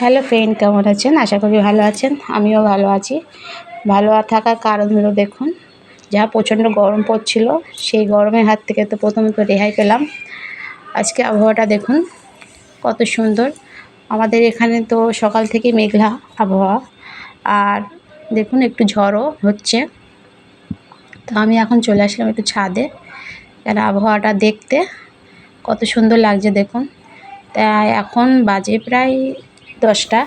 Hello friend, কেমন আছেন? আশা করি ভালো আছেন। আমিও ভালো আছি। ভালো থাকার কারণ হলো দেখুন, যা প্রচণ্ড গরম পড়ছিল, সেই গরমের হাত থেকে তো প্রথমে তো রেহাই পেলাম। আজকে আবহাওয়াটা দেখুন, কত সুন্দর। আমাদের এখানে তো সকাল থেকে মেঘলা আবহাওয়া। আর দেখুন, একটু ঝড়ও হচ্ছে। তো আমি এখন চলে আসলাম একটু ছাদে, কেন আবহাওয়াটা দেখতে। কত সুন্দর লাগছে দেখুন। তা এখন বাজে প্রায় দশটা।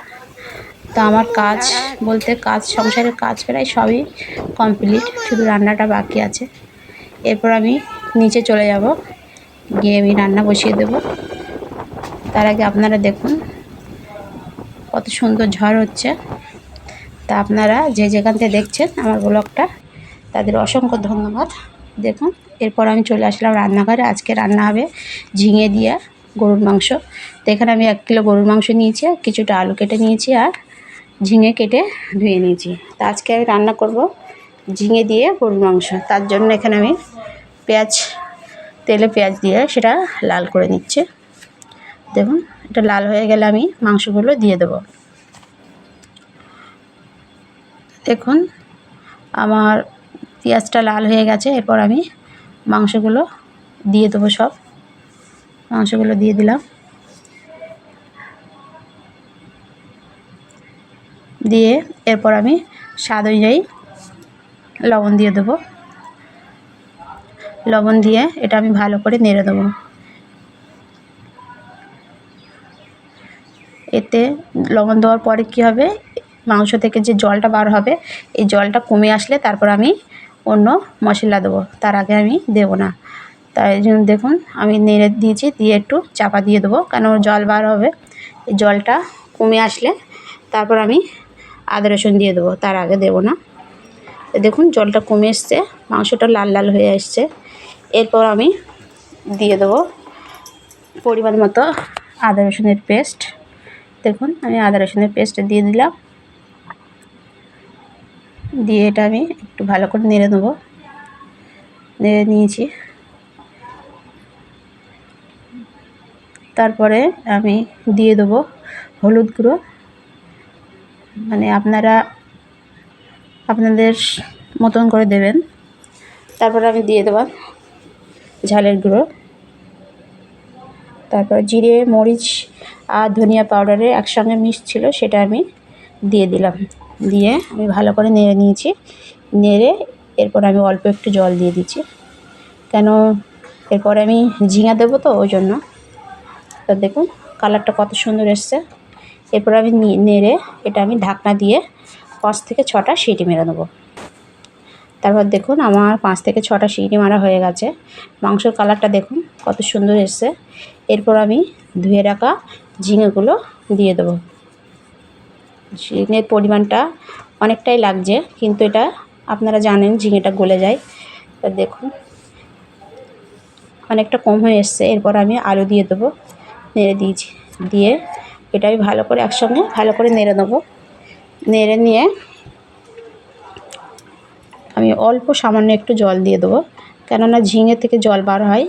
তো আমার কাজ বলতে কাজ, সংসারের কাজ প্রায় সবই কমপ্লিট, শুধু রান্নাটা বাকি আছে। এরপর আমি নিচে চলে যাব, গিয়ে আমি রান্না বসিয়ে দেব। তার আগে আপনারা দেখুন, কত সুন্দর ঝড় হচ্ছে। তা আপনারা যে যেখান থেকে দেখছেন আমার ব্লগটা, তাদের অসংখ্য ধন্যবাদ। দেখুন, এরপর আমি চলে আসলাম রান্নাঘরে। আজকে রান্না হবে ঝিঙে দিয়ে গরুর মাংস। তো এখানে আমি এক কিলো গরুর মাংস নিয়েছি আর কিছুটা আলু কেটে নিয়েছি আর ঝিঙে কেটে ধুয়ে নিয়েছি। তা আজকে আমি রান্না করব ঝিঙে দিয়ে গরুর মাংস। তার জন্য এখানে আমি পেঁয়াজ, তেলে পেঁয়াজ দিয়ে সেটা লাল করে নিচ্ছে। দেখুন, এটা লাল হয়ে গেলে আমি মাংসগুলো দিয়ে দেবো। দেখুন, আমার পেঁয়াজটা লাল হয়ে গেছে, এরপর আমি মাংসগুলো দিয়ে দেবো সব। মাংসগুলো দিয়ে দিলাম। দিয়ে এরপর আমি স্বাদ অনুযায়ী লবণ দিয়ে দেবো। লবণ দিয়ে এটা আমি ভালো করে নেড়ে দেবো। এতে লবণ দেওয়ার পরে কী হবে? মাংস থেকে যে জলটা বার হবে, এই জলটা কমে আসলে তারপর আমি অন্য মশলা দেবো। তার আগে আমি দেবো না। তাই জন্য দেখুন, আমি নেড়ে দিয়েছি, দিয়ে একটু চাপা দিয়ে দেবো, কেন জল বার হবে। এই জলটা কমে আসলে তারপর আমি আদা, রসুন দিয়ে দেবো, তার আগে দেবো না। দেখুন, জলটা কমে এসছে, মাংসটা লাল লাল হয়ে এসছে। এরপর আমি দিয়ে দেবো পরিমাণ মতো আদা, রসুনের পেস্ট। দেখুন, আমি আদা, রসুনের পেস্ট দিয়ে দিলাম। দিয়ে এটা আমি একটু ভালো করে নেড়ে নেব। নেড়ে নিয়েছি। তারপরে আমি দিয়ে দেবো হলুদ গুঁড়ো। মানে আপনারা আপনাদের মতন করে দেবেন। তারপরে আমি দিয়ে দেবো ঝালের গুঁড়ো। তারপর জিরে, মরিচ আর ধনিয়া পাউডারে একসঙ্গে মিক্স ছিল, সেটা আমি দিয়ে দিলাম। দিয়ে আমি ভালো করে নেড়ে নিয়েছি। নেড়ে এরপর আমি অল্প একটু জল দিয়ে দিচ্ছি। কেন? এরপরে আমি ঝিঙা দেবো তো, ওই জন্য। তো দেখুন, কালারটা কত সুন্দর এসছে। এরপর আমি নেড়ে এটা আমি ঢাকনা দিয়ে পাঁচ থেকে ছটা সিটি মেরে নেব। তারপর দেখুন, আমার পাঁচ থেকে ছটা সিটি মারা হয়ে গেছে। মাংসর কালারটা দেখুন, কত সুন্দর এসছে। এরপর আমি ধুয়ে রাখা ঝিঙেগুলো দিয়ে দেবো। ঝিঙের পরিমাণটা অনেকটাই লাগছে, কিন্তু এটা আপনারা জানেন ঝিঙেটা গলে যায়। তা দেখুন, অনেকটা কম হয়ে এসছে। এরপর আমি আলু দিয়ে দেবো। নেড়ে দিয়েছি। দিয়ে এটা আমি ভালো করে একসঙ্গে ভালো করে নেড়ে নেব। নেড়ে নিয়ে আমি অল্প সামান্য একটু জল দিয়ে দেবো। কেননা ঝিঙে থেকে জল বার হয়,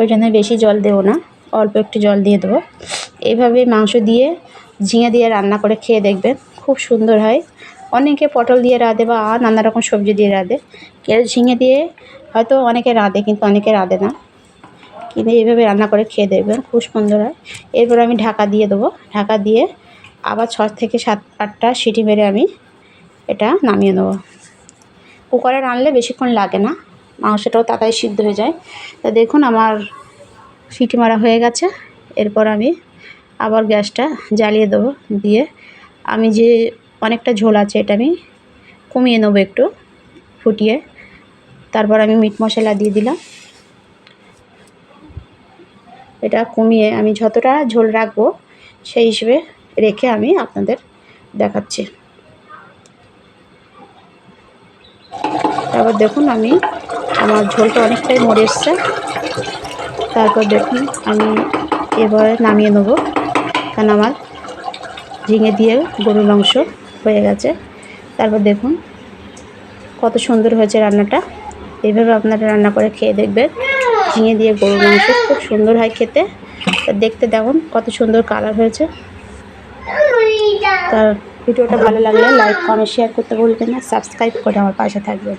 ওই জন্য বেশি জল দেবো না, অল্প একটু জল দিয়ে দেবো। এইভাবে মাংস দিয়ে, ঝিঙে দিয়ে রান্না করে খেয়ে দেখবেন, খুব সুন্দর হয়। অনেকে পটল দিয়ে রাঁধে বা নানা রকম সবজি দিয়ে রাঁধে। কেউ ঝিঙে দিয়ে, হয়তো অনেকে রাঁধে, কিন্তু অনেকে রাঁধে না। কিন্তু এইভাবে রান্না করে খেয়ে দেখবেন, খুব সুন্দর হয়। এরপর আমি ঢাকা দিয়ে দেবো। ঢাকা দিয়ে আবার ছ থেকে সাত, আটটা সিটি মেরে আমি এটা নামিয়ে নেব। কুকারে রানলে বেশিক্ষণ লাগে না, মাংসটাও তাড়াতাড়ি সিদ্ধ হয়ে যায়। তা দেখুন আমার সিটি মারা হয়ে গেছে। এরপর আমি আবার গ্যাসটা জ্বালিয়ে দেবো দিয়ে আমি যে অনেকটা ঝোল আছে এটা আমি কমিয়ে নেব একটু ফুটিয়ে। তারপর আমি মিট মশলা দিয়ে দিলাম। এটা কমিয়ে আমি যতটা ঝোল রাখব, সেই হিসেবে রেখে আমি আপনাদের দেখাচ্ছি। তারপর দেখুন আমি, আমার ঝোলটা অনেকটাই মরে এসছে। তারপর দেখুন আমি এবারে নামিয়ে নেব, কারণ আমার ঝিঙে দিয়ে গরুর মাংস হয়ে গেছে। তারপর দেখুন কত সুন্দর হয়েছে রান্নাটা। এইভাবে আপনারা রান্না করে খেয়ে দেখবেন। ঝিঙে দিয়ে গরুর মাংস। খুব সুন্দর হয় খেতে। তা দেখতে দেখুন কত সুন্দর কালার হয়েছে। তার ভিডিওটা ভালো লাগলে লাইক কমেন্ট শেয়ার করতে ভুলবেন না। সাবস্ক্রাইব করে আমার পাশে থাকবেন।